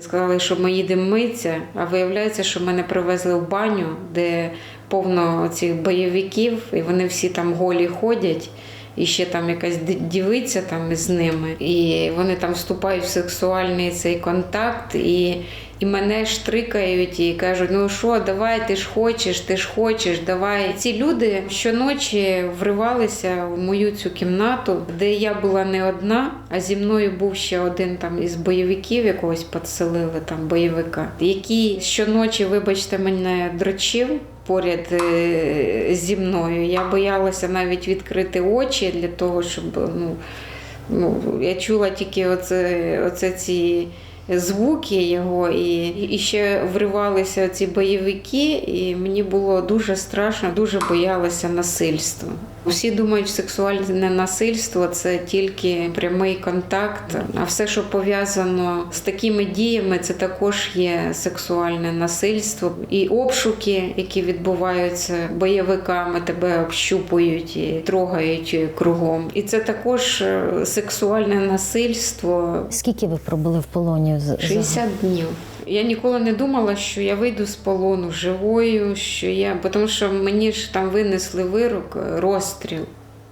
Сказали, що ми їдемо митися, а виявляється, що мене привезли в баню, де повно цих бойовиків, і вони всі там голі ходять. І ще там якась дівиця там з ними, і вони там вступають в сексуальний цей контакт, і, і мене штрикають і кажуть: ну що, давай, ти ж хочеш, ти ж хочеш, давай. Ці люди щоночі вривалися в мою цю кімнату, де я була не одна, а зі мною був ще один там із бойовиків, якогось підселили там бойовика, який щоночі, вибачте, мене дрочив поряд е, зі мною. Я боялася навіть відкрити очі для того, щоб ну, ну я чула тільки оце, оце ці. Звуки його, і, і ще вривалися ці бойовики, і мені було дуже страшно, дуже боялася насильства. Всі думають, що сексуальне насильство це тільки прямий контакт, а все, що пов'язано з такими діями, це також є сексуальне насильство. І обшуки, які відбуваються бойовиками, тебе общупують і трогають кругом. І це також е, сексуальне насильство. Скільки ви пробули в полоні? з- 60 днів. Я ніколи не думала, що я вийду з полону живою, що я, бо тому що мені ж там винесли вирок, е, розстріл.